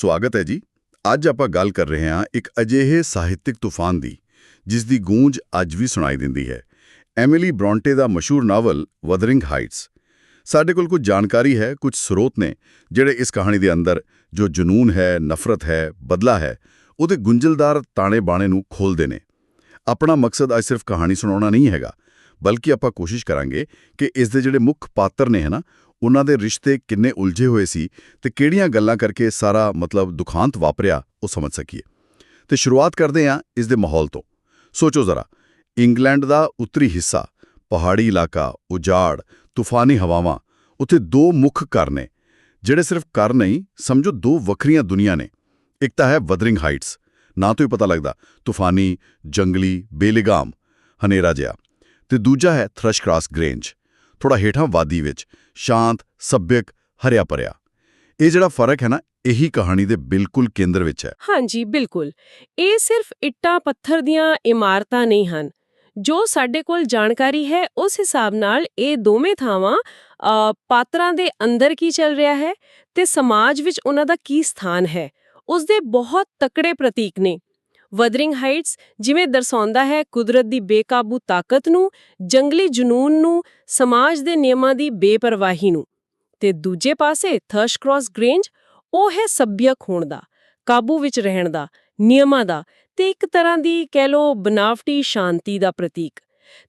ਸਵਾਗਤ ਹੈ ਜੀ। ਅੱਜ ਆਪਾਂ ਗੱਲ ਕਰ ਰਹੇ ਹਾਂ ਇੱਕ ਅਜਿਹੇ ਸਾਹਿਤਿਕ ਤੂਫਾਨ ਦੀ, ਜਿਸ ਦੀ ਗੂੰਜ ਅੱਜ ਵੀ ਸੁਣਾਈ ਦਿੰਦੀ ਹੈ। ਐਮਿਲੀ ਬ੍ਰੌਂਟੇ ਦਾ ਮਸ਼ਹੂਰ ਨਾਵਲ ਵਦਰਿੰਗ ਹਾਈਟਸ ਸਾਡੇ ਕੋਲ ਕੁਝ ਜਾਣਕਾਰੀ ਹੈ, ਕੁਝ ਸਰੋਤ ਨੇ, ਜਿਹੜੇ ਇਸ ਕਹਾਣੀ ਦੇ ਅੰਦਰ ਜੋ ਜਨੂਨ ਹੈ, ਨਫ਼ਰਤ ਹੈ, ਬਦਲਾ ਹੈ, ਉਹਦੇ ਗੁੰਝਲਦਾਰ ਤਾਣੇ ਬਾਣੇ ਨੂੰ ਖੋਲਦੇ ਨੇ। ਆਪਣਾ ਮਕਸਦ ਅੱਜ ਸਿਰਫ ਕਹਾਣੀ ਸੁਣਾਉਣਾ ਨਹੀਂ ਹੈਗਾ, ਬਲਕਿ ਆਪਾਂ ਕੋਸ਼ਿਸ਼ ਕਰਾਂਗੇ ਕਿ ਇਸ ਦੇ ਜਿਹੜੇ ਮੁੱਖ ਪਾਤਰ ਨੇ ਹਨਾ ਉਹਨਾਂ ਦੇ ਰਿਸ਼ਤੇ ਕਿੰਨੇ ਉਲਝੇ ਹੋਏ ਸੀ ਤੇ ਕਿਹੜੀਆਂ ਗੱਲਾਂ ਕਰਕੇ ਸਾਰਾ ਮਤਲਬ ਦੁਖਾਂਤ ਵਾਪਰਿਆ, ਉਹ ਸਮਝ ਸਕੀਏ। ਤੇ ਸ਼ੁਰੂਆਤ ਕਰਦੇ ਹਾਂ ਇਸ ਦੇ ਮਾਹੌਲ ਤੋਂ। ਸੋਚੋ ਜ਼ਰਾ, ਇੰਗਲੈਂਡ ਦਾ ਉੱਤਰੀ ਹਿੱਸਾ, ਪਹਾੜੀ ਇਲਾਕਾ, ਉਜਾੜ, ਤੂਫਾਨੀ ਹਵਾਵਾਂ, ਉੱਥੇ ਦੋ ਮੁੱਖ ਘਰ ਨੇ। ਜਿਹੜੇ ਸਿਰਫ ਘਰ ਨਹੀਂ, ਸਮਝੋ ਦੋ ਵੱਖਰੀਆਂ ਦੁਨੀਆ ਨੇ। ਇੱਕ ਤਾਂ ਹੈ ਵਦਰਿੰਗ ਹਾਈਟਸ ਨਾ ਤੋਂ ਹੀ ਪਤਾ ਲੱਗਦਾ, ਤੂਫਾਨੀ, ਜੰਗਲੀ, ਬੇਲਿਗਾਮ, ਹਨੇਰਾ ਜਿਹਾ। ਤੇ ਦੂਜਾ ਹੈ ਥਰਸ਼ ਕ੍ਰਾਸ ਗ੍ਰੇਂਜ ਥੋੜਾ ਹੇਠਾਂ ਵਾਦੀ ਵਿੱਚ ਸ਼ਾਂਤ, ਸੱਭਿਅਕ, ਹਰਿਆ ਭਰਿਆ। ਇਹ ਜਿਹੜਾ ਫ਼ਰਕ ਹੈ ਨਾ, ਇਹੀ ਕਹਾਣੀ ਦੇ ਬਿਲਕੁਲ ਕੇਂਦਰ ਵਿੱਚ ਹੈ। ਹਾਂਜੀ, ਬਿਲਕੁਲ। ਇਹ ਸਿਰਫ ਇੱਟਾਂ, ਪੱਥਰ ਦੀਆਂ ਇਮਾਰਤਾਂ ਨਹੀਂ ਹਨ। ਜੋ ਸਾਡੇ ਕੋਲ ਜਾਣਕਾਰੀ ਹੈ, ਉਸ ਹਿਸਾਬ ਨਾਲ ਇਹ ਦੋਵੇਂ ਥਾਵਾਂ ਪਾਤਰਾਂ ਦੇ ਅੰਦਰ ਕੀ ਚੱਲ ਰਿਹਾ ਹੈ ਤੇ ਸਮਾਜ ਵਿੱਚ ਉਹਨਾਂ ਦਾ ਕੀ ਸਥਾਨ ਹੈ। ਉਸ ਦੇ ਬਹੁਤ ਤਕੜੇ ਪ੍ਰਤੀਕ ਨੇ। ਵਦਰਿੰਗ ਹਾਈਟਸ ਜਿਵੇਂ ਦਰਸਾਉਂਦਾ ਹੈ ਕੁਦਰਤ ਦੀ ਬੇਕਾਬੂ ਤਾਕਤ ਨੂੰ, ਜੰਗਲੀ ਜਨੂਨ ਨੂੰ, ਸਮਾਜ ਦੇ ਨਿਯਮਾਂ ਦੀ ਬੇਪਰਵਾਹੀ ਨੂੰ। ਤੇ ਦੂਜੇ ਪਾਸੇ ਥਰਸ਼ ਕ੍ਰਾਸ ਗ੍ਰੇਂਜ ਉਹ ਹੈ ਸੱਭਿਅਕ ਹੋਣ ਦਾ, ਕਾਬੂ ਵਿੱਚ ਰਹਿਣ ਦਾ, ਨਿਯਮਾਂ ਦਾ ਤੇ ਇੱਕ ਤਰ੍ਹਾਂ ਦੀ ਕਹਿ ਲੋ ਬਨਾਵਟੀ ਸ਼ਾਂਤੀ ਦਾ ਪ੍ਰਤੀਕ।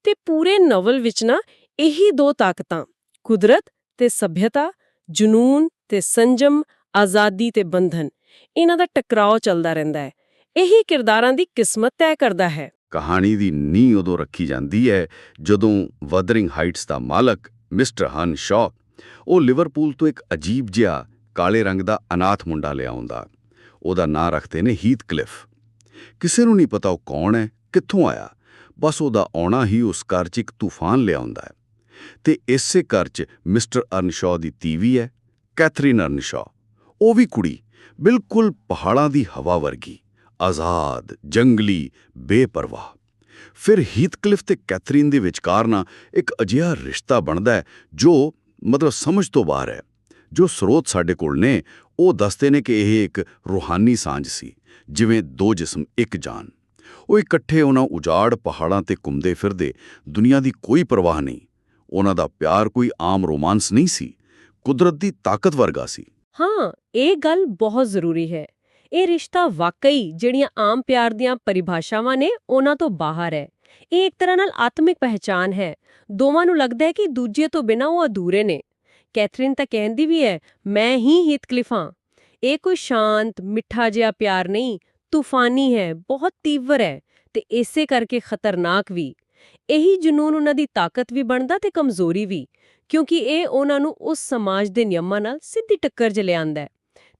ਤੇ ਪੂਰੇ ਨਵਲ ਵਿੱਚ ਨਾ ਇਹੀ ਦੋ ਤਾਕਤਾਂ, ਕੁਦਰਤ ਤੇ ਸਭਿਅਤਾ, ਜਨੂਨ ਤੇ ਸੰਜਮ, ਆਜ਼ਾਦੀ ਤੇ ਬੰਧਨ, ਇਹਨਾਂ ਦਾ ਟਕਰਾਅ ਚੱਲਦਾ ਰਹਿੰਦਾ ਹੈ। ਇਹੀ ਕਿਰਦਾਰਾਂ ਦੀ ਕਿਸਮਤ ਤੈਅ ਕਰਦਾ ਹੈ। ਕਹਾਣੀ ਦੀ ਨੀਂਹ ਉਦੋਂ ਰੱਖੀ ਜਾਂਦੀ ਹੈ ਜਦੋਂ ਵਦਰਿੰਗ ਹਾਈਟਸ ਦਾ ਮਾਲਕ ਮਿਸਟਰ ਹਨ ਸ਼ੌ ਉਹ ਲਿਵਰਪੂਲ ਤੋਂ ਇੱਕ ਅਜੀਬ ਜਿਹਾ ਕਾਲੇ ਰੰਗ ਦਾ ਅਨਾਥ ਮੁੰਡਾ ਲਿਆਉਂਦਾ। ਉਹਦਾ ਨਾਂ ਰੱਖਦੇ ਨੇ ਹੀਥ ਕਲਿਫ ਕਿਸੇ ਨੂੰ ਨਹੀਂ ਪਤਾ ਉਹ ਕੌਣ ਹੈ, ਕਿੱਥੋਂ ਆਇਆ। ਬਸ ਉਹਦਾ ਆਉਣਾ ਹੀ ਉਸ ਘਰ 'ਚ ਇੱਕ ਤੂਫਾਨ ਲਿਆਉਂਦਾ ਹੈ। ਤੇ ਇਸੇ ਘਰ 'ਚ ਮਿਸਟਰ ਅਰਨਸ਼ੌ ਦੀ ਤੀਵੀ ਹੈ, ਕੈਥਰੀਨ ਅਰਨਸ਼ੌ ਉਹ ਵੀ ਕੁੜੀ, ਬਿਲਕੁਲ ਪਹਾੜਾਂ ਦੀ ਹਵਾ ਵਰਗੀ। ਆਜ਼ਾਦ, ਜੰਗਲੀ, ਬੇਪਰਵਾਹ। ਫਿਰ ਹੀਥਕਲਿਫ ਤੇ ਕੈਥਰੀਨ ਦੇ ਵਿਚਕਾਰ ਨਾ ਇੱਕ ਅਜਿਹਾ ਰਿਸ਼ਤਾ ਬਣਦਾ ਹੈ, ਜੋ ਮਤਲਬ ਸਮਝ ਤੋਂ ਬਾਹਰ ਹੈ। ਜੋ ਸਰੋਤ ਸਾਡੇ ਕੋਲ ਨੇ, ਉਹ ਦੱਸਦੇ ਨੇ ਕਿ ਇਹ ਇੱਕ ਰੂਹਾਨੀ ਸਾਂਝ ਸੀ, ਜਿਵੇਂ ਦੋ ਜਿਸਮ ਇੱਕ ਜਾਨ। ਉਹ ਇਕੱਠੇ ਉਹਨਾਂ ਉਜਾੜ ਪਹਾੜਾਂ ਤੇ ਘੁੰਮਦੇ ਫਿਰਦੇ ਦੁਨੀਆ ਦੀ ਕੋਈ ਪਰਵਾਹ ਨਹੀਂ। ਉਹਨਾਂ ਦਾ ਪਿਆਰ ਕੋਈ ਆਮ ਰੋਮਾਂਸ ਨਹੀਂ ਸੀ, ਕੁਦਰਤ ਦੀ ਤਾਕਤ ਵਰਗਾ ਸੀ। ਹਾਂ, ਇਹ ਗੱਲ ਬਹੁਤ ਜ਼ਰੂਰੀ ਹੈ। ਇਹ ਰਿਸ਼ਤਾ ਵਾਕਈ ਜਿਹੜੀਆਂ ਆਮ ਪਿਆਰ ਦੀਆਂ ਪਰਿਭਾਸ਼ਾਵਾਂ ਨੇ ਉਹਨਾਂ ਤੋਂ ਬਾਹਰ ਹੈ। ਇਹ ਇੱਕ ਤਰ੍ਹਾਂ ਨਾਲ ਆਤਮਿਕ ਪਹਿਚਾਨ ਹੈ। ਦੋਵਾਂ ਨੂੰ ਲੱਗਦਾ ਹੈ ਕਿ ਦੂਜੇ ਤੋਂ ਬਿਨਾਂ ਉਹ ਅਧੂਰੇ ਨੇ। ਕੈਥਰੀਨ ਤਾਂ ਕਹਿੰਦੀ ਵੀ ਹੈ, ਮੈਂ ਹੀ ਹੀਥਕਲਿਫ ਹਾਂ। ਇਹ ਕੋਈ ਸ਼ਾਂਤ, ਮਿੱਠਾ ਜਿਹਾ ਪਿਆਰ ਨਹੀਂ, ਤੂਫਾਨੀ ਹੈ, ਬਹੁਤ ਤੀਵਰ ਹੈ ਤੇ ਇਸੇ ਕਰਕੇ ਖਤਰਨਾਕ ਵੀ। ਇਹੀ ਜਨੂਨ ਉਹਨਾਂ ਦੀ ਤਾਕਤ ਵੀ ਬਣਦਾ ਤੇ ਕਮਜ਼ੋਰੀ ਵੀ, ਕਿਉਂਕਿ ਇਹ ਉਹਨਾਂ ਨੂੰ ਉਸ ਸਮਾਜ ਦੇ ਨਿਯਮਾਂ ਨਾਲ ਸਿੱਧੀ ਟੱਕਰ 'ਚ ਲਿਆਂਦਾ ਹੈ।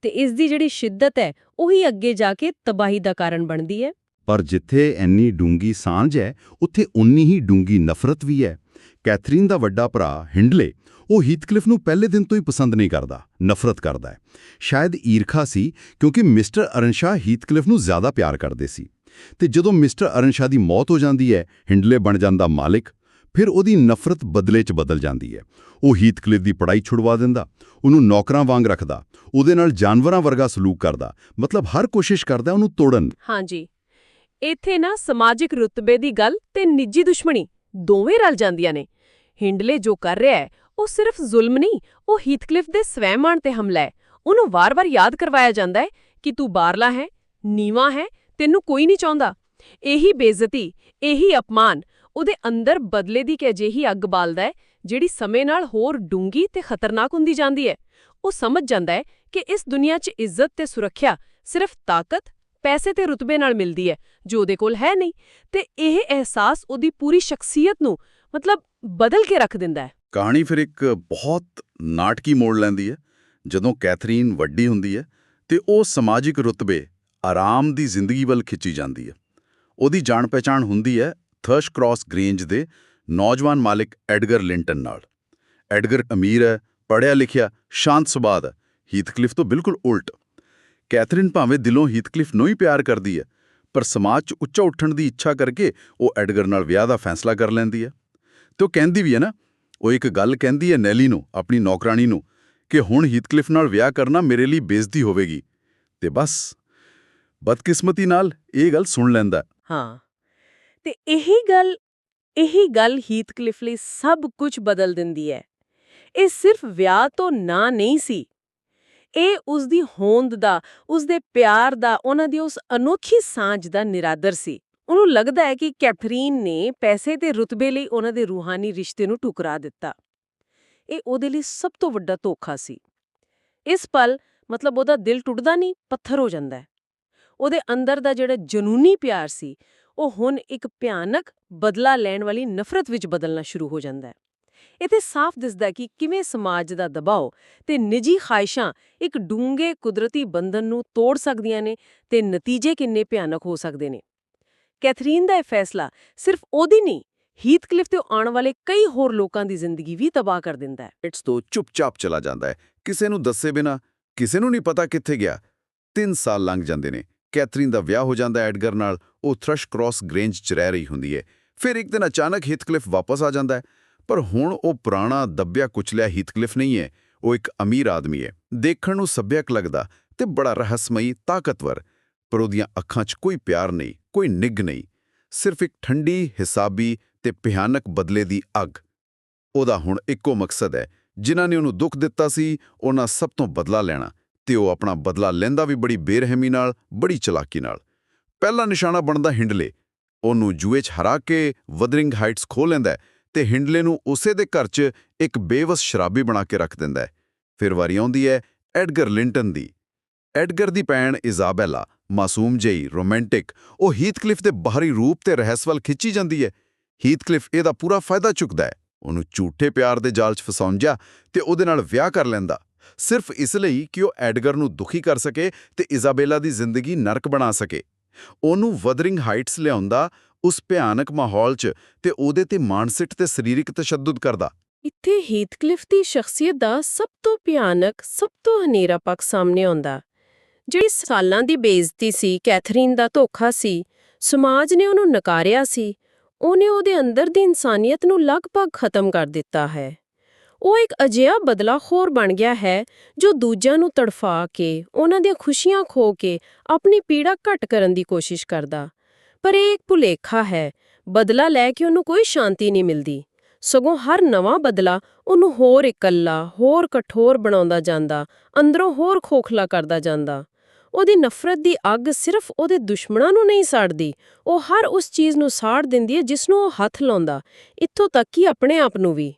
ਤੇ ਇਸ ਦੀ ਜਿਹੜੀ ਸ਼ਿੱਦਤ ਹੈ ਉਹੀ ਅੱਗੇ ਜਾ ਕੇ ਤਬਾਹੀ ਦਾ ਕਾਰਨ ਬਣਦੀ ਹੈ। ਪਰ ਜਿੱਥੇ ਇੰਨੀ ਡੂੰਗੀ ਸਾਂਝ ਹੈ, ਉੱਥੇ ਉਨੀ ਹੀ ਡੂੰਗੀ ਨਫ਼ਰਤ ਵੀ ਹੈ। ਕੈਥਰੀਨ ਦਾ ਵੱਡਾ ਭਰਾ ਹਿੰਡਲੇ, ਉਹ ਹੀਥਕਲਿਫ ਨੂੰ ਪਹਿਲੇ ਦਿਨ ਤੋਂ ਹੀ ਪਸੰਦ ਨਹੀਂ ਕਰਦਾ, ਨਫ਼ਰਤ ਕਰਦਾ ਹੈ। ਸ਼ਾਇਦ ਈਰਖਾ ਸੀ, ਕਿਉਂਕਿ ਮਿਸਟਰ ਅਰਨਸ਼ਾ ਹੀਥਕਲਿਫ ਨੂੰ ਜ਼ਿਆਦਾ ਪਿਆਰ ਕਰਦੇ ਸੀ। ਤੇ ਜਦੋਂ ਮਿਸਟਰ ਅਰਨਸ਼ਾ ਦੀ ਮੌਤ ਹੋ ਜਾਂਦੀ ਹੈ, ਹਿੰਡਲੇ ਬਣ ਜਾਂਦਾ ਮਾਲਿਕ ਫਿਰ ਉਹਦੀ ਨਫ਼ਰਤ ਬਦਲੇ 'ਚ ਬਦਲ ਜਾਂਦੀ ਹੈ। ਉਹ ਹੀਥਕਲਿਫ ਦੀ ਪੜਾਈ ਛੁਡਵਾ ਦਿੰਦਾ, ਉਹਨੂੰ ਨੌਕਰਾਂ ਵਾਂਗ ਰੱਖਦਾ, ਉਹਦੇ ਨਾਲ ਜਾਨਵਰਾਂ ਵਰਗਾ ਸਲੂਕ ਕਰਦਾ, ਮਤਲਬ ਹਰ ਕੋਸ਼ਿਸ਼ ਕਰਦਾ ਉਹਨੂੰ ਤੋੜਨ। ਹਾਂਜੀ। ਇੱਥੇ ਨਾ ਸਮਾਜਿਕ ਰੁਤਬੇ ਦੀ ਗੱਲ ਤੇ ਨਿੱਜੀ ਦੁਸ਼ਮਣੀ ਦੋਵੇਂ ਰਲ ਜਾਂਦੀਆਂ ਨੇ। ਹਿੰਡਲੇ ਜੋ ਕਰ ਰਿਹਾ ਹੈ, ਉਹ ਸਿਰਫ ਜ਼ੁਲਮ ਨਹੀਂ, ਉਹ ਹੀਥਕਲਿਫ ਦੇ ਸਵੈਮਾਨ ਤੇ ਹਮਲਾ ਹੈ। ਉਹਨੂੰ ਵਾਰ-ਵਾਰ ਯਾਦ ਕਰਵਾਇਆ ਜਾਂਦਾ ਹੈ ਕਿ ਤੂੰ ਬਾਰਲਾ ਹੈ, ਨੀਵਾ ਹੈ, ਤੈਨੂੰ ਕੋਈ ਨਹੀਂ ਚਾਹੁੰਦਾ। ਇਹੀ ਬੇਇੱਜ਼ਤੀ, ਇਹੀ ਅਪਮਾਨ ਉਹਦੇ ਅੰਦਰ ਬਦਲੇ ਦੀ ਇੱਕ ਅਜਿਹੀ ਅੱਗ ਬਾਲਦਾ ਹੈ, ਜਿਹੜੀ ਸਮੇਂ ਨਾਲ ਹੋਰ ਡੂੰਗੀ ਤੇ ਖਤਰਨਾਕ ਹੁੰਦੀ ਜਾਂਦੀ ਹੈ। ਉਹ ਸਮਝ ਜਾਂਦਾ ਹੈ ਕਿ ਇਸ ਦੁਨੀਆ 'ਚ ਇੱਜ਼ਤ ਤੇ ਸੁਰੱਖਿਆ ਸਿਰਫ ਤਾਕਤ, ਪੈਸੇ ਤੇ ਰੁਤਬੇ ਨਾਲ ਮਿਲਦੀ ਹੈ, ਜੋ ਉਹਦੇ ਕੋਲ ਹੈ ਨਹੀਂ, ਤੇ ਇਹ ਅਹਿਸਾਸ ਉਹਦੀ ਪੂਰੀ ਸ਼ਖਸੀਅਤ ਨੂੰ ਮਤਲਬ ਬਦਲ ਕੇ ਰੱਖ ਦਿੰਦਾ ਹੈ। ਕਹਾਣੀ ਫਿਰ ਇੱਕ ਬਹੁਤ ਨਾਟਕੀ ਮੋੜ ਲੈਂਦੀ ਹੈ। ਜਦੋਂ ਕੈਥਰੀਨ ਵੱਡੀ ਹੁੰਦੀ ਹੈ ਤੇ ਉਹ ਸਮਾਜਿਕ ਰੁਤਬੇ, ਆਰਾਮ ਦੀ ਜ਼ਿੰਦਗੀ ਵੱਲ ਖਿੱਚੀ ਜਾਂਦੀ ਹੈ। ਉਹਦੀ ਜਾਣ ਪਛਾਣ ਹੁੰਦੀ ਹੈ ਥਰਸ਼ ਕ੍ਰਾਸ ਗ੍ਰੇਂਜ ਦੇ ਨੌਜਵਾਨ ਮਾਲਿਕ ਐਡਗਰ ਲਿੰਟਨ ਨਾਲ। ਐਡਗਰ ਅਮੀਰ ਹੈ, ਪੜ੍ਹਿਆ ਲਿਖਿਆ, ਸ਼ਾਂਤ ਸੁਭਾਅ ਦਾ, ਹੀਥਕਲਿਫ ਤੋਂ ਬਿਲਕੁਲ ਉਲਟ। ਕੈਥਰੀਨ ਭਾਵੇਂ ਦਿਲੋਂ ਹੀਥਕਲਿਫ ਨੂੰ ਹੀ ਪਿਆਰ ਕਰਦੀ ਹੈ, ਪਰ ਸਮਾਜ 'ਚ ਉੱਚਾ ਉੱਠਣ ਦੀ ਇੱਛਾ ਕਰਕੇ ਉਹ ਐਡਗਰ ਨਾਲ ਵਿਆਹ ਦਾ ਫੈਸਲਾ ਕਰ ਲੈਂਦੀ ਹੈ। ਤੇ ਉਹ ਕਹਿੰਦੀ ਵੀ ਹੈ ਨਾ, ਉਹ ਇੱਕ ਗੱਲ ਕਹਿੰਦੀ ਹੈ ਨੈਲੀ ਨੂੰ, ਆਪਣੀ ਨੌਕਰਾਨੀ ਨੂੰ, ਕਿ ਹੁਣ ਹੀਥਕਲਿਫ ਨਾਲ ਵਿਆਹ ਕਰਨਾ ਮੇਰੇ ਲਈ ਬੇਇੱਜ਼ਤੀ ਹੋਵੇਗੀ। ਤੇ ਬਸ, ਬਦਕਿਸਮਤੀ ਨਾਲ ਇਹ ਗੱਲ ਸੁਣ ਲੈਂਦਾ। ਹਾਂ। ਤੇ ਇਹੀ ਗੱਲ ਇਹੀ ਗੱਲ ਹੀਥਕਲਿਫ ਲਈ ਸਭ ਕੁਝ ਬਦਲ ਦਿੰਦੀ ਹੈ। ਇਹ ਸਿਰਫ ਵਿਆਹ ਤੋਂ ਨਾ ਨਹੀਂ ਸੀ। ਇਹ ਉਸ ਦੀ ਹੋਂਦ ਦਾ ਉਸ ਦੇ ਪਿਆਰ ਦਾ, ਉਹਨਾਂ ਦੀ ਉਸ ਅਨੋਖੀ ਸਾਂਝ ਦਾ ਨਿਰਾਦਰ ਸੀ। ਉਹਨੂੰ ਲੱਗਦਾ ਹੈ ਕਿ ਕੈਥਰੀਨ ਨੇ ਪੈਸੇ ਤੇ ਰੁਤਬੇ ਲਈ ਉਹਨਾਂ ਦੇ ਰੂਹਾਨੀ ਰਿਸ਼ਤੇ ਨੂੰ ਠੁਕਰਾ ਦਿੱਤਾ। ਇਹ ਉਹਦੇ ਲਈ ਸਭ ਤੋਂ ਵੱਡਾ ਧੋਖਾ ਸੀ। ਇਸ ਪਲ ਮਤਲਬ ਉਹਦਾ ਦਿਲ ਟੁੱਟਦਾ ਨਹੀਂ, ਪੱਥਰ ਹੋ ਜਾਂਦਾ ਹੈ। ਉਹਦੇ ਅੰਦਰ ਦਾ ਜਿਹੜਾ ਜਨੂਨੀ ਪਿਆਰ ਸੀ ਉਹ ਹੁਣ ਇੱਕ ਭਿਆਨਕ ਬਦਲਾ ਲੈਣ ਵਾਲੀ ਨਫ਼ਰਤ ਵਿੱਚ ਬਦਲਣਾ ਸ਼ੁਰੂ ਹੋ ਜਾਂਦਾ ਹੈ। ਇਥੇ ਸਾਫ਼ ਦਿਸਦਾ ਕਿ ਕਿਵੇਂ ਸਮਾਜ ਦਾ ਦਬਾਅ ਤੇ ਨਿੱਜੀ ਖਾਹਿਸ਼ਾਂ ਇੱਕ ਡੂੰਘੇ ਕੁਦਰਤੀ ਬੰਧਨ ਨੂੰ ਤੋੜ ਸਕਦੀਆਂ ਨੇ ਤੇ ਨਤੀਜੇ ਕਿੰਨੇ ਭਿਆਨਕ ਹੋ ਸਕਦੇ ਨੇ। ਕੈਥਰੀਨ ਦਾ ਇਹ ਫੈਸਲਾ ਸਿਰਫ ਉਹਦੀ ਨਹੀਂ, ਹੀਥਕਲਿਫ ਤੇ ਆਉਣ ਵਾਲੇ ਕਈ ਹੋਰ ਲੋਕਾਂ ਦੀ ਜ਼ਿੰਦਗੀ ਵੀ ਤਬਾਹ ਕਰ ਦਿੰਦਾ ਹੈ। ਇਟਸ ਤੋਂ ਚੁੱਪਚਾਪ ਚਲਾ ਜਾਂਦਾ ਹੈ। ਕਿਸੇ ਨੂੰ ਦੱਸੇ ਬਿਨਾ, ਕਿਸੇ ਨੂੰ ਨਹੀਂ ਪਤਾ ਕਿੱਥੇ ਗਿਆ। 3 ਸਾਲ ਲੰਘ ਜਾਂਦੇ ਨੇ। ਕੈਥਰੀਨ ਦਾ ਵਿਆਹ ਹੋ ਜਾਂਦਾ ਐਡਗਰ ਨਾਲ, ਉਹ ਥ੍ਰਸ਼ ਕ੍ਰਾਸ ਗ੍ਰੇਂਜ 'ਚ ਰਹਿ ਰਹੀ ਹੁੰਦੀ ਹੈ। ਫਿਰ ਇੱਕ ਦਿਨ ਅਚਾਨਕ ਹੀਥਕਲਿਫ ਵਾਪਸ ਆ ਜਾਂਦਾ ਹੈ, ਪਰ ਹੁਣ ਉਹ ਪੁਰਾਣਾ ਦੱਬਿਆ ਕੁਚਲਿਆ ਹੀਥਕਲਿਫ ਨਹੀਂ ਹੈ, ਉਹ ਇੱਕ ਅਮੀਰ ਆਦਮੀ ਹੈ। ਦੇਖਣ ਨੂੰ ਸੱਭਿਅਕ ਲੱਗਦਾ ਤੇ ਬੜਾ ਰਹੱਸਮਈ, ਤਾਕਤਵਰ, ਪਰ ਉਹਦੀਆਂ ਅੱਖਾਂ 'ਚ ਕੋਈ ਪਿਆਰ ਨਹੀਂ, ਕੋਈ ਨਿੱਘ ਨਹੀਂ। ਸਿਰਫ ਇੱਕ ਠੰਡੀ, ਹਿਸਾਬੀ ਤੇ ਭਿਆਨਕ ਬਦਲੇ ਦੀ ਅੱਗ। ਉਹਦਾ ਹੁਣ ਇੱਕੋ ਮਕਸਦ ਹੈ, ਜਿਨ੍ਹਾਂ ਨੇ ਉਹਨੂੰ ਦੁੱਖ ਦਿੱਤਾ ਸੀ, ਉਹਨਾਂ ਸਭ ਤੋਂ ਬਦਲਾ ਲੈਣਾ। ਤੇ ਉਹ ਆਪਣਾ ਬਦਲਾ ਲੈਂਦਾ ਵੀ ਬੜੀ ਬੇਰਹਿਮੀ ਨਾਲ, ਬੜੀ ਚਲਾਕੀ ਨਾਲ। ਪਹਿਲਾ ਨਿਸ਼ਾਨਾ ਬਣਦਾ ਹਿੰਡਲੇ। ਉਹਨੂੰ ਜੂਏ 'ਚ ਹਰਾ ਕੇ ਵਦਰਿੰਗ ਹਾਈਟਸ ਖੋਹ ਲੈਂਦਾ ਹੈ ਤੇ ਹਿੰਡਲੇ ਨੂੰ ਉਸੇ ਦੇ ਘਰ 'ਚ ਇੱਕ ਬੇਵਸ ਸ਼ਰਾਬੀ ਬਣਾ ਕੇ ਰੱਖ ਦਿੰਦਾ ਫਿਰ ਵਾਰੀ ਆਉਂਦੀ ਹੈ ਐਡਗਰ ਲਿੰਟਨ ਦੀ। ਐਡਗਰ ਦੀ ਭੈਣ ਇਜ਼ਾਬੈਲਾ, ਮਾਸੂਮ ਜਿਹੀ ਰੋਮਾਂਟਿਕ, ਉਹ ਹੀਥਕਲਿਫ ਦੇ ਬਾਹਰੀ ਰੂਪ ਤੇ ਰਹੱਸ ਵੱਲ ਖਿੱਚੀ ਜਾਂਦੀ ਹੈ। ਹੀਥਕਲਿਫ ਇਹਦਾ ਪੂਰਾ ਫਾਇਦਾ ਚੁੱਕਦਾ ਹੈ। ਉਹਨੂੰ ਝੂਠੇ ਪਿਆਰ ਦੇ ਜਾਲ 'ਚ ਫਸਾਉਂਦਾ ਤੇ ਉਹਦੇ ਨਾਲ ਵਿਆਹ ਕਰ ਲੈਂਦਾ। ਸਿਰਫ ਇਸ ਲਈ ਕਿ ਉਹ ਐਡਗਰ ਨੂੰ ਦੁਖੀ ਕਰ ਸਕੇ ਤੇ ਇਜ਼ਾਬੇਲਾ ਦੀ ਜ਼ਿੰਦਗੀ ਨਰਕ ਬਣਾ ਸਕੇ। ਉਹਨੂੰ ਵਦਰਿੰਗ ਹਾਈਟਸ ਲਿਆਉਂਦਾ, ਉਸ ਭਿਆਨਕ ਮਾਹੌਲ 'ਚ ਤੇ ਉਹਦੇ ਤੇ ਮਾਨਸਿਕ ਤੇ ਸਰੀਰਕ ਤਸ਼ੱਦਦ ਕਰਦਾ। ਇੱਥੇ ਹੀਥਕਲਿਫ ਦੀ ਸ਼ਖਸੀਅਤ ਦਾ ਸਭ ਤੋਂ ਭਿਆਨਕ, ਸਭ ਤੋਂ ਹਨੇਰਾ ਪੱਖ ਸਾਹਮਣੇ ਆਉਂਦਾ। ਜਿਹੜੀ ਸਾਲਾਂ ਦੀ ਬੇਇੱਜ਼ਤੀ ਸੀ, ਕੈਥਰੀਨ ਦਾ ਧੋਖਾ ਸੀ, ਸਮਾਜ ਨੇ ਉਹਨੂੰ ਨਕਾਰਿਆ ਸੀ, ਉਹਨੇ ਉਹਦੇ ਅੰਦਰ ਦੀ ਇਨਸਾਨੀਅਤ ਨੂੰ ਲਗਭਗ ਖਤਮ ਕਰ ਦਿੱਤਾ ਹੈ। ਉਹ ਇੱਕ ਅਜਿਹਾ ਬਦਲਾਖੋਰ ਬਣ ਗਿਆ ਹੈ ਜੋ ਦੂਜਿਆਂ ਨੂੰ ਤੜਫਾ ਕੇ, ਉਹਨਾਂ ਦੀਆਂ ਖੁਸ਼ੀਆਂ ਖੋ ਕੇ ਆਪਣੀ ਪੀੜਾ ਘਟ ਕਰਨ ਦੀ ਕੋਸ਼ਿਸ਼ ਕਰਦਾ। ਪਰ ਇਹ ਇੱਕ ਭੁਲੇਖਾ ਹੈ, ਬਦਲਾ ਲੈ ਕੇ ਉਹਨੂੰ ਕੋਈ ਸ਼ਾਂਤੀ ਨਹੀਂ ਮਿਲਦੀ। ਸਗੋਂ ਹਰ ਨਵਾਂ ਬਦਲਾ ਉਹਨੂੰ ਹੋਰ ਇਕੱਲਾ, ਹੋਰ ਕਠੋਰ ਬਣਾਉਂਦਾ ਜਾਂਦਾ, ਅੰਦਰੋਂ ਹੋਰ ਖੋਖਲਾ ਕਰਦਾ ਜਾਂਦਾ। ਉਹਦੀ ਨਫ਼ਰਤ ਦੀ ਅੱਗ ਸਿਰਫ ਉਹਦੇ ਦੁਸ਼ਮਣਾਂ ਨੂੰ ਨਹੀਂ ਸਾੜਦੀ, ਉਹ ਹਰ ਉਸ ਚੀਜ਼ ਨੂੰ ਸਾੜ ਦਿੰਦੀ ਹੈ ਜਿਸ ਨੂੰ ਉਹ ਹੱਥ ਲਾਉਂਦਾ, ਇੱਥੋਂ ਤੱਕ ਕਿ ਆਪਣੇ ਆਪ ਨੂੰ ਵੀ।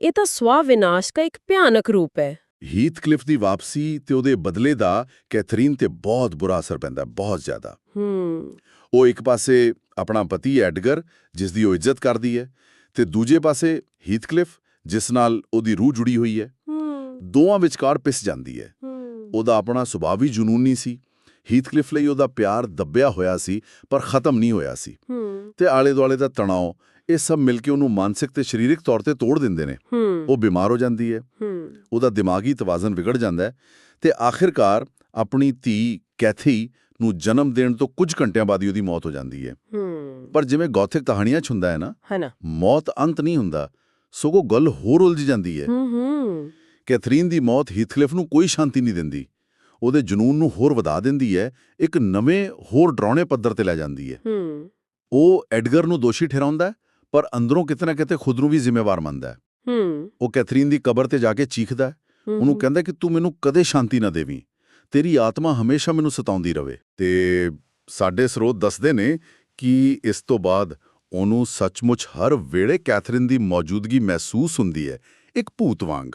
ਇਹ ਤਾਂ ਸਵਾ ਵਿਨਾਸ਼ ਦਾ ਇੱਕ ਭਿਆਨਕ ਰੂਪ ਹੈ। ਹੀਥਕਲਿਫ ਦੀ ਵਾਪਸੀ ਤੇ ਉਹਦੇ ਬਦਲੇ ਦਾ ਕੈਥਰੀਨ ਤੇ ਬਹੁਤ ਬੁਰਾ ਅਸਰ ਪੈਂਦਾ ਬਹੁਤ ਜ਼ਿਆਦਾ। ਹੂੰ। ਉਹ ਇੱਕ ਪਾਸੇ ਆਪਣਾ ਪਤੀ ਐਡਗਰ ਜਿਸ ਦੀ ਉਹ ਇੱਜ਼ਤ ਕਰਦੀ ਹੈ ਤੇ ਦੂਜੇ ਪਾਸੇ ਹੀਥਕਲਿਫ ਜਿਸ ਨਾਲ ਉਹਦੀ ਰੂਹ ਜੁੜੀ ਹੋਈ ਹੈ। ਹੂੰ। ਦੋਵਾਂ ਵਿਚਕਾਰ ਪਿਸ ਜਾਂਦੀ ਹੈ। ਹੂੰ। ਉਹਦਾ ਆਪਣਾ ਸੁਭਾਅ ਵੀ ਜਨੂਨੀ ਸੀ। ਹੀਥਕਲਿਫ ਲਈ ਉਹਦਾ ਪਿਆਰ ਦੱਬਿਆ ਹੋਇਆ ਸੀ ਪਰ ਖਤਮ ਨਹੀਂ ਹੋਇਆ ਸੀ। ਹੂੰ। ਤੇ ਆਲੇ ਦੁਆਲੇ ਦਾ ਤਣਾਅ ਇਹ ਸਭ ਮਿਲ ਕੇ ਉਹਨੂੰ ਮਾਨਸਿਕ ਤੇ ਸਰੀਰਕ ਤੌਰ ਤੇ ਤੋੜ ਦਿੰਦੇ ਨੇ। ਉਹ ਬਿਮਾਰ ਹੋ ਜਾਂਦੀ ਹੈ। ਉਹਦਾ ਦਿਮਾਗੀ ਤਵਾਜ਼ਨ ਵਿਗੜ ਜਾਂਦਾ ਹੈ ਤੇ ਆਖਿਰਕਾਰ ਆਪਣੀ ਧੀ ਕੈਥੀ ਨੂੰ ਜਨਮ ਦੇਣ ਤੋਂ ਕੁਝ ਘੰਟਿਆਂ ਬਾਅਦ ਹੀ ਉਹਦੀ ਮੌਤ ਹੋ ਜਾਂਦੀ ਹੈ। ਪਰ ਜਿਵੇਂ ਗੌਥਿਕ ਕਹਾਣੀਆਂ 'ਚ ਹੁੰਦਾ ਹੈ ਨਾ। ਮੌਤ ਅੰਤ ਨਹੀਂ ਹੁੰਦਾ ਸਗੋਂ ਗੱਲ ਹੋਰ ਉਲਝ ਜਾਂਦੀ ਹੈ। ਕੈਥਰੀਨ ਦੀ ਮੌਤ ਹੀਥਕਲਿਫ ਨੂੰ ਕੋਈ ਸ਼ਾਂਤੀ ਨਹੀਂ ਦਿੰਦੀ। ਉਹਦੇ ਜਨੂਨ ਨੂੰ ਹੋਰ ਵਧਾ ਦਿੰਦੀ ਹੈ ਇੱਕ ਨਵੇਂ ਹੋਰ ਡਰਾਉਣੇ ਪੱਧਰ ਤੇ ਲੈ ਜਾਂਦੀ ਹੈ। ਹੂੰ। ਉਹ ਐਡਗਰ ਨੂੰ ਦੋਸ਼ੀ ਠਹਿਰਾਉਂਦਾ ਹੈ, ਪਰ ਅੰਦਰੋਂ ਕਿਤੇ ਨਾ ਕਿਤੇ ਖੁਦ ਨੂੰ ਵੀ ਜ਼ਿੰਮੇਵਾਰ ਮੰਨਦਾ ਹੈ। ਹੂੰ। ਉਹ ਕੈਥਰੀਨ ਦੀ ਕਬਰ ਤੇ ਜਾ ਕੇ ਚੀਖਦਾ ਉਹਨੂੰ ਕਹਿੰਦਾ ਕਿ ਤੂੰ ਮੈਨੂੰ ਕਦੇ ਸ਼ਾਂਤੀ ਨਾ ਦੇਵੀਂ। ਤੇਰੀ ਆਤਮਾ ਹਮੇਸ਼ਾ ਮੈਨੂੰ ਸਤਾਉਂਦੀ ਰਵੇ। ਤੇ ਸਾਡੇ ਸਰੋਤ ਦੱਸਦੇ ਨੇ ਕਿ ਇਸ ਤੋਂ ਬਾਅਦ ਉਹਨੂੰ ਸੱਚਮੁੱਚ ਹਰ ਵੇਲੇ ਕੈਥਰੀਨ ਦੀ ਮੌਜੂਦਗੀ ਮਹਿਸੂਸ ਹੁੰਦੀ ਹੈ। ਇੱਕ ਭੂਤ ਵਾਂਗ।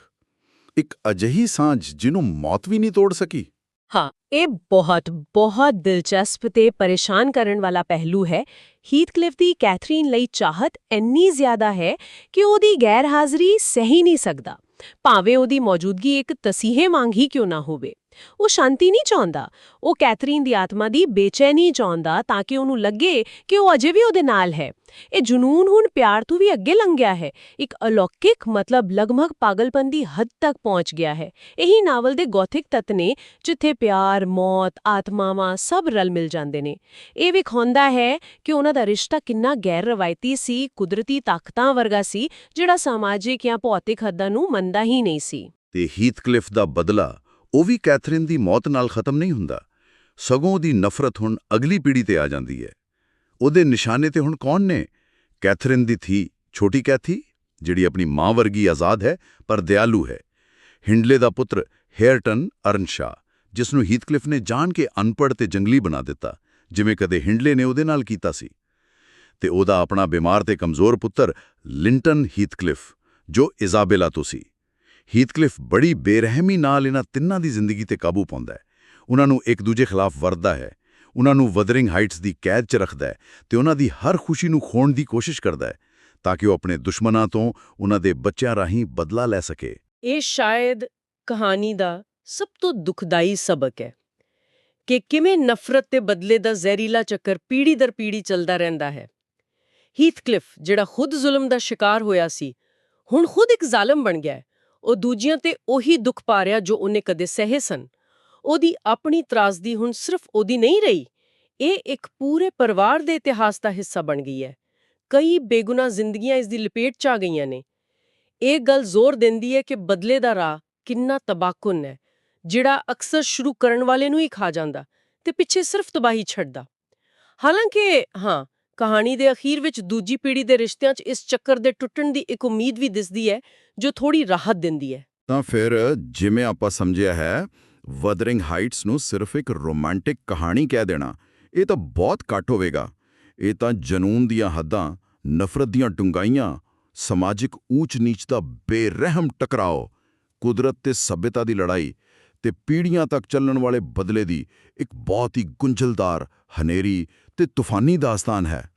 ਇੱਕ ਅਜਿਹੀ ਸਾਂਝ ਜਿਹਨੂੰ ਮੌਤ ਵੀ ਨਹੀਂ ਤੋੜ ਸਕੀ। ਹਾਂ ਇਹ ਬਹੁਤ ਬਹੁਤ ਦਿਲਚਸਪ ਤੇ ਪਰੇਸ਼ਾਨ ਕਰਨ ਵਾਲਾ ਪਹਿਲੂ ਹੈ ਹੀਥਕਲਿਫ ਦੀ ਕੈਥਰੀਨ ਲਈ ਚਾਹਤ ਇੰਨੀ ਜ਼ਿਆਦਾ ਹੈ ਕਿ ਉਹਦੀ ਗੈਰ ਹਾਜ਼ਰੀ ਸਹੀ ਨਹੀਂ ਸਕਦਾ ਭਾਵੇਂ ਉਹਦੀ ਮੌਜੂਦਗੀ ਇੱਕ ਤਸੀਹੇ ਵਾਂਗ ਹੀ ਕਿਉਂ ਨਾ ਹੋਵੇ ਉਹ ਸ਼ਾਂਤੀ ਨਹੀਂ ਚਾਹੁੰਦਾ। ਉਹ ਕੈਥਰੀਨ ਦੀ ਆਤਮਾ ਦੀ ਬੇਚੈਨੀ ਚਾਹੁੰਦਾ ਤਾਂ ਕਿ ਉਹਨੂੰ ਲੱਗੇ ਕਿ ਉਹ ਅਜੇ ਵੀ ਉਹਦੇ ਨਾਲ ਹੈ। ਇਹ ਜਨੂਨ ਹੁਣ ਪਿਆਰ ਤੋਂ ਵੀ ਅੱਗੇ ਲੰਘ ਗਿਆ ਹੈ। ਇੱਕ ਅਲੌਕਿਕ ਮਤਲਬ ਲਗਭਗ ਪਾਗਲਪਨ ਦੀ ਹੱਦ ਤੱਕ ਪਹੁੰਚ ਗਿਆ ਹੈ। ਇਹੀ ਨਾਵਲ ਦੇ ਗੋਥਿਕ ਤੱਤ ਨੇ ਜਿੱਥੇ ਪਿਆਰ, ਮੌਤ, ਆਤਮਾਵਾਂ ਸਭ ਰਲ ਮਿਲ ਜਾਂਦੇ ਨੇ। ਇਹ ਵਿਖਾਉਂਦਾ ਹੈ ਕਿ ਉਹਨਾਂ ਦਾ ਰਿਸ਼ਤਾ ਕਿੰਨਾ ਗੈਰ ਰਵਾਇਤੀ ਸੀ, ਕੁਦਰਤੀ ਤਾਕਤਾਂ ਵਰਗਾ ਸੀ, ਜਿਹੜਾ ਸਮਾਜਿਕ ਜਾਂ ਭੌਤਿਕ ਹੱਦਾਂ ਨੂੰ ਮੰਨਦਾ ਹੀ ਨਹੀਂ ਸੀ। ਤੇ ਹੀਥਕਲਿਫ ਦਾ ਬਦਲਾ ਉਹ ਵੀ ਕੈਥਰੀਨ ਦੀ ਮੌਤ ਨਾਲ ਖਤਮ ਨਹੀਂ ਹੁੰਦਾ। ਸਗੋਂ ਦੀ ਨਫ਼ਰਤ ਹੁਣ ਅਗਲੀ ਪੀੜ੍ਹੀ ਤੇ ਆ ਜਾਂਦੀ ਹੈ। ਉਹਦੇ ਨਿਸ਼ਾਨੇ ਤੇ ਹੁਣ ਕੌਣ ਨੇ? ਕੈਥਰੀਨ ਦੀ ਥੀ ਛੋਟੀ ਕੈਥੀ, ਜਿਹੜੀ ਆਪਣੀ ਮਾਂ ਵਰਗੀ ਆਜ਼ਾਦ ਹੈ, ਪਰ ਦਿਆਲੂ ਹੈ। ਹਿੰਡਲੇ ਦਾ ਪੁੱਤਰ ਹੇਅਰਟਨ ਅਰਨਸ਼ਾ ਜਿਸ ਨੂੰ ਹੀਥਕਲਿਫ ਨੇ ਜਾਣ ਕੇ ਅਨਪੜ੍ਹ ਤੇ ਜੰਗਲੀ ਬਣਾ ਦਿੱਤਾ, ਜਿਵੇਂ ਕਦੇ ਹਿੰਡਲੇ ਨੇ ਉਹਦੇ ਨਾਲ ਕੀਤਾ ਸੀ। ਤੇ ਉਹਦਾ ਆਪਣਾ ਬਿਮਾਰ ਤੇ ਕਮਜ਼ੋਰ ਪੁੱਤਰ ਲਿੰਟਨ ਹੀਥਕਲਿਫ, ਜੋ ਇਜ਼ਾਬੇਲਾ ਤੋਂ ਸੀ। ਹੀਥਕਲਿਫ ਬੜੀ ਬੇਰਹਿਮੀ ਨਾਲ ਇਹਨਾਂ ਤਿੰਨਾਂ ਦੀ ਜ਼ਿੰਦਗੀ ਤੇ ਕਾਬੂ ਪਾਉਂਦਾ ਹੈ। ਉਹਨਾਂ ਨੂੰ ਇੱਕ ਦੂਜੇ ਖਿਲਾਫ ਵਰਦਾ ਹੈ। ਉਹਨਾਂ ਨੂੰ ਵਦਰਿੰਗ ਹਾਈਟਸ ਦੀ ਕੈਦ 'ਚ ਰੱਖਦਾ ਹੈ ਤੇ ਉਹਨਾਂ ਦੀ ਹਰ ਖੁਸ਼ੀ ਨੂੰ ਖੋਣ ਦੀ ਕੋਸ਼ਿਸ਼ ਕਰਦਾ ਹੈ ਤਾਂ ਕਿ ਉਹ ਆਪਣੇ ਦੁਸ਼ਮਣਾਂ ਤੋਂ ਉਹਨਾਂ ਦੇ ਬੱਚਿਆਂ ਰਾਹੀਂ ਬਦਲਾ ਲੈ ਸਕੇ। ਇਹ ਸ਼ਾਇਦ ਕਹਾਣੀ ਦਾ ਸਭ ਤੋਂ ਦੁਖਦਾਈ ਸਬਕ ਹੈ ਕਿ ਕਿਵੇਂ ਨਫ਼ਰਤ ਤੇ ਬਦਲੇ ਦਾ ਜ਼ਹਿਰੀਲਾ ਚੱਕਰ ਪੀੜੀ ਦਰ ਪੀੜ੍ਹੀ ਚੱਲਦਾ ਰਹਿੰਦਾ ਹੈ। ਹੀਥਕਲਿਫ ਜਿਹੜਾ ਖੁਦ ਜ਼ੁਲਮ ਦਾ ਸ਼ਿਕਾਰ ਹੋਇਆ ਸੀ, ਹੁਣ ਖੁਦ ਇੱਕ ਜ਼ਾਲਮ ਬਣ ਗਿਆ ਹੈ। ਉਹ ਦੂਜਿਆਂ ਤੇ ਉਹੀ ਦੁੱਖ ਪਾ ਰਿਹਾ ਜੋ ਉਹਨੇ ਕਦੇ ਸਹੇ ਸਨ। ਉਹਦੀ ਆਪਣੀ ਤਰਾਸਦੀ ਹੁਣ ਸਿਰਫ ਉਹਦੀ ਨਹੀਂ ਰਹੀ। ਇਹ ਇੱਕ ਪੂਰੇ ਪਰਿਵਾਰ ਦੇ ਇਤਿਹਾਸ ਦਾ ਹਿੱਸਾ ਬਣ ਗਈ ਹੈ। ਕਈ ਬੇਗੁਨਾਹ ਜ਼ਿੰਦਗੀਆਂ ਇਸ ਦੀ ਲਪੇਟ 'ਚ ਆ ਗਈਆਂ ਨੇ। ਇਹ ਗੱਲ ਜ਼ੋਰ ਦਿੰਦੀ ਹੈ ਕਿ ਬਦਲੇ ਦਾ ਰਾਹ ਕਿੰਨਾ ਤਬਾਕੁਨ ਹੈ, ਜਿਹੜਾ ਅਕਸਰ ਸ਼ੁਰੂ ਕਰਨ ਵਾਲੇ ਨੂੰ ਹੀ ਖਾ ਜਾਂਦਾ ਤੇ ਪਿੱਛੇ ਸਿਰਫ ਤਬਾਹੀ ਛੱਡਦਾ। ਹਾਲਾਂਕਿ, ਹਾਂ ਕਹਾਣੀ ਦੇ ਅਖੀਰ ਵਿੱਚ ਦੂਜੀ ਪੀੜ੍ਹੀ ਦੇ ਰਿਸ਼ਤਿਆਂ 'ਚ ਇਸ ਚੱਕਰ ਦੇ ਟੁੱਟਣ ਦੀ ਇੱਕ ਉਮੀਦ ਵੀ ਦਿਸਦੀ ਹੈ, ਜੋ ਥੋੜੀ ਰਾਹਤ ਦਿੰਦੀ ਹੈ। ਤਾਂ ਫਿਰ ਜਿਵੇਂ ਆਪਾਂ ਸਮਝਿਆ ਹੈ ਵਦਰਿੰਗ ਹਾਈਟਸ ਨੂੰ ਸਿਰਫ ਇੱਕ ਰੋਮਾਂਟਿਕ ਕਹਾਣੀ ਕਹਿ ਦੇਣਾ, ਇਹ ਤਾਂ ਬਹੁਤ ਘੱਟ ਹੋਵੇਗਾ। ਇਹ ਤਾਂ ਜਨੂਨ ਦੀਆਂ ਹੱਦਾਂ, ਨਫ਼ਰਤ ਦੀਆਂ ਡੂੰਘਾਈਆਂ, ਸਮਾਜਿਕ ਊਚ-ਨੀਚ ਦਾ ਬੇਰਹਿਮ ਟਕਰਾਓ, ਕੁਦਰਤ ਤੇ ਸਭਿਅਤਾ ਦੀ ਲੜਾਈ ਤੇ ਪੀੜ੍ਹੀਆਂ ਤੱਕ ਚੱਲਣ ਵਾਲੇ ਬਦਲੇ ਦੀ ਇੱਕ ਬਹੁਤ ਹੀ ਗੁੰਝਲਦਾਰ, ਹਨੇਰੀ ਤੇ ਤੂਫਾਨੀ ਦਾਸਤਾਨ ਹੈ।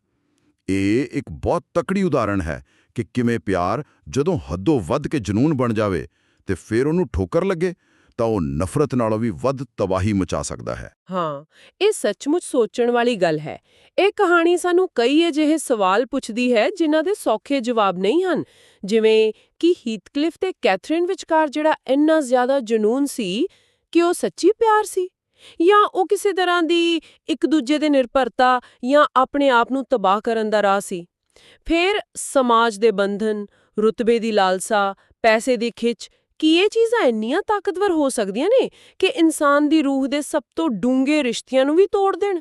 ਇਹ ਇੱਕ ਬਹੁਤ ਤਕੜੀ ਉਦਾਹਰਣ ਹੈ ਕਿ ਕਿਵੇਂ ਪਿਆਰ ਜਦੋਂ ਹੱਦੋਂ ਵੱਧ ਕੇ ਜਨੂਨ ਬਣ ਜਾਵੇ ਤੇ ਫਿਰ ਉਹਨੂੰ ਠੋਕਰ ਲੱਗੇ, ਤਾਂ ਉਹ ਨਫ਼ਰਤ ਨਾਲੋਂ ਵੀ ਵੱਧ ਤਬਾਹੀ ਮਚਾ ਸਕਦਾ ਹੈ। ਹਾਂ, ਇਹ ਸੱਚਮੁੱਚ ਸੋਚਣ ਵਾਲੀ ਗੱਲ ਹੈ। ਇਹ ਕਹਾਣੀ ਸਾਨੂੰ ਕਈ ਅਜਿਹੇ ਸਵਾਲ ਪੁੱਛਦੀ ਹੈ ਜਿਨ੍ਹਾਂ ਦੇ ਸੌਖੇ ਜਵਾਬ ਨਹੀਂ ਹਨ, ਜਿਵੇਂ ਕਿ ਹੀਥਕਲਿਫ ਤੇ ਕੈਥਰੀਨ ਵਿਚਕਾਰ ਜਿਹੜਾ ਇੰਨਾ ਜ਼ਿਆਦਾ ਜਨੂਨ ਸੀ ਕਿ ਉਹ ਸੱਚੀ ਪਿਆਰ ਸੀ? ਜਾਂ ਉਹ ਕਿਸੇ ਤਰ੍ਹਾਂ ਦੀ ਇੱਕ ਦੂਜੇ ਦੇ ਨਿਰਭਰਤਾ ਜਾਂ ਆਪਣੇ ਆਪ ਨੂੰ ਤਬਾਹ ਕਰਨ ਦਾ ਰਾਹ ਸੀ। ਫਿਰ ਸਮਾਜ ਦੇ ਬੰਧਨ, ਰੁਤਬੇ ਦੀ ਲਾਲਸਾ, ਪੈਸੇ ਦੀ ਖਿੱਚ, ਕੀ ਇਹ ਚੀਜ਼ਾਂ ਇੰਨੀਆਂ ਤਾਕਤਵਰ ਹੋ ਸਕਦੀਆਂ ਨੇ ਕਿ ਇਨਸਾਨ ਦੀ ਰੂਹ ਦੇ ਸਭ ਤੋਂ ਡੂੰਘੇ ਰਿਸ਼ਤਿਆਂ ਨੂੰ ਵੀ ਤੋੜ ਦੇਣ?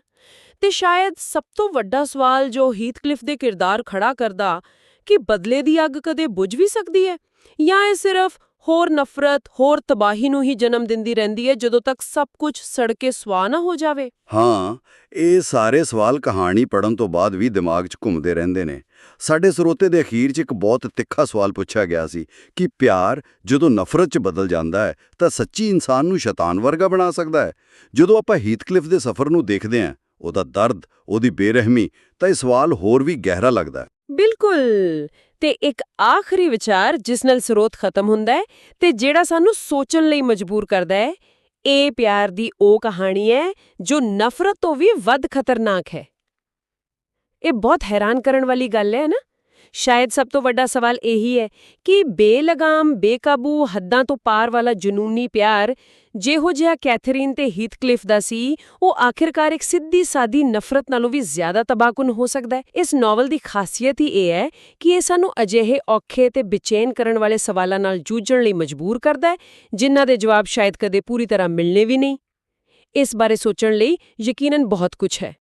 ਤੇ ਸ਼ਾਇਦ ਸਭ ਤੋਂ ਵੱਡਾ ਸਵਾਲ ਜੋ ਹੀਥਕਲਿਫ ਦੇ ਕਿਰਦਾਰ ਖੜਾ ਕਰਦਾ, ਕਿ ਬਦਲੇ ਦੀ ਅੱਗ ਕਦੇ ਬੁਝ ਵੀ ਸਕਦੀ ਹੈ? ਜਾਂ ਇਹ ਸਿਰਫ ਹੋਰ ਨਫ਼ਰਤ ਹੋਰ ਤਬਾਹੀ ਨੂੰ ਹੀ ਜਨਮ ਦਿੰਦੀ ਰਹਿੰਦੀ ਹੈ ਜਦੋਂ ਤੱਕ ਸਭ ਕੁਝ ਸੜ ਕੇ ਸੁਆਹ ਨਾ ਹੋ ਜਾਵੇ। ਹਾਂ ਇਹ ਸਾਰੇ ਸਵਾਲ ਕਹਾਣੀ ਪੜਨ ਤੋਂ ਬਾਅਦ ਵੀ ਦਿਮਾਗ 'ਚ ਘੁੰਮਦੇ ਰਹਿੰਦੇ ਨੇ। ਸਾਡੇ ਸਰੋਤੇ ਦੇ ਅਖੀਰ 'ਚ ਇੱਕ ਬਹੁਤ ਤਿੱਖਾ ਸਵਾਲ ਪੁੱਛਿਆ ਗਿਆ ਸੀ ਕਿ ਪਿਆਰ ਜਦੋਂ ਨਫ਼ਰਤ 'ਚ ਬਦਲ ਜਾਂਦਾ ਹੈ ਤਾਂ ਸੱਚੀ ਇਨਸਾਨ ਨੂੰ ਸ਼ੈਤਾਨ ਵਰਗਾ ਬਣਾ ਸਕਦਾ ਹੈ? ਜਦੋਂ ਆਪਾਂ ਹੀਥਕਲਿਫ ਦੇ ਸਫ਼ਰ ਨੂੰ ਦੇਖਦੇ ਹਾਂ ਉਹਦਾ ਦਰਦ ਉਹਦੀ ਬੇਰਹਿਮੀ ਤਾਂ ਇਹ ਸਵਾਲ ਹੋਰ ਵੀ ਗਹਿਰਾ ਲੱਗਦਾ ਬਿਲਕੁਲ! ਤੇ ਇੱਕ ਆਖਰੀ ਵਿਚਾਰ ਜਿਸ ਨਾਲ ਸਰੋਤ ਖਤਮ ਹੁੰਦਾ ਹੈ ਤੇ ਜਿਹੜਾ ਸਾਨੂੰ ਸੋਚਣ ਲਈ ਮਜਬੂਰ ਕਰਦਾ ਹੈ, ਇਹ ਪਿਆਰ ਦੀ ਉਹ ਕਹਾਣੀ ਹੈ ਜੋ ਨਫ਼ਰਤ ਤੋਂ ਵੀ ਵੱਧ ਖਤਰਨਾਕ ਹੈ। ਇਹ ਬਹੁਤ ਹੈਰਾਨ ਕਰਨ ਵਾਲੀ ਗੱਲ ਹੈ ਨਾ? ਸ਼ਾਇਦ ਸਭ ਤੋਂ ਵੱਡਾ ਸਵਾਲ ਇਹੀ ਹੈ ਕਿ ਬੇਲਗਾਮ, ਬੇਕਾਬੂ, ਹੱਦਾਂ ਤੋਂ ਪਾਰ ਵਾਲਾ ਜਨੂਨੀ ਪਿਆਰ ਜਿਹੋ ਜਿਹਾ ਕੈਥਰੀਨ ਤੇ ਹੀਥਕਲਿਫ ਦਾ ਸੀ, ਉਹ ਆਖਿਰਕਾਰ ਇੱਕ ਸਿੱਧੀ ਸਾਦੀ ਨਫ਼ਰਤ ਨਾਲੋਂ ਵੀ ਜ਼ਿਆਦਾ ਤਬਾਹਕੁਨ ਹੋ ਸਕਦਾ ਹੈ। ਇਸ ਨੋਵਲ ਦੀ ਖਾਸੀਅਤ ਹੀ ਇਹ ਹੈ ਕਿ ਇਹ ਸਾਨੂੰ ਅਜਿਹੇ ਔਖੇ ਤੇ ਬੇਚੈਨ ਕਰਨ ਵਾਲੇ ਸਵਾਲਾਂ ਨਾਲ ਜੂਝਣ ਲਈ ਮਜਬੂਰ ਕਰਦਾ ਹੈ, ਜਿਨ੍ਹਾਂ ਦੇ ਜਵਾਬ ਸ਼ਾਇਦ ਕਦੇ ਪੂਰੀ ਤਰ੍ਹਾਂ ਮਿਲਣੇ ਵੀ ਨਹੀਂ। ਇਸ ਬਾਰੇ ਸੋਚਣ ਲਈ ਯਕੀਨਨ ਬਹੁਤ ਕੁਝ ਹੈ।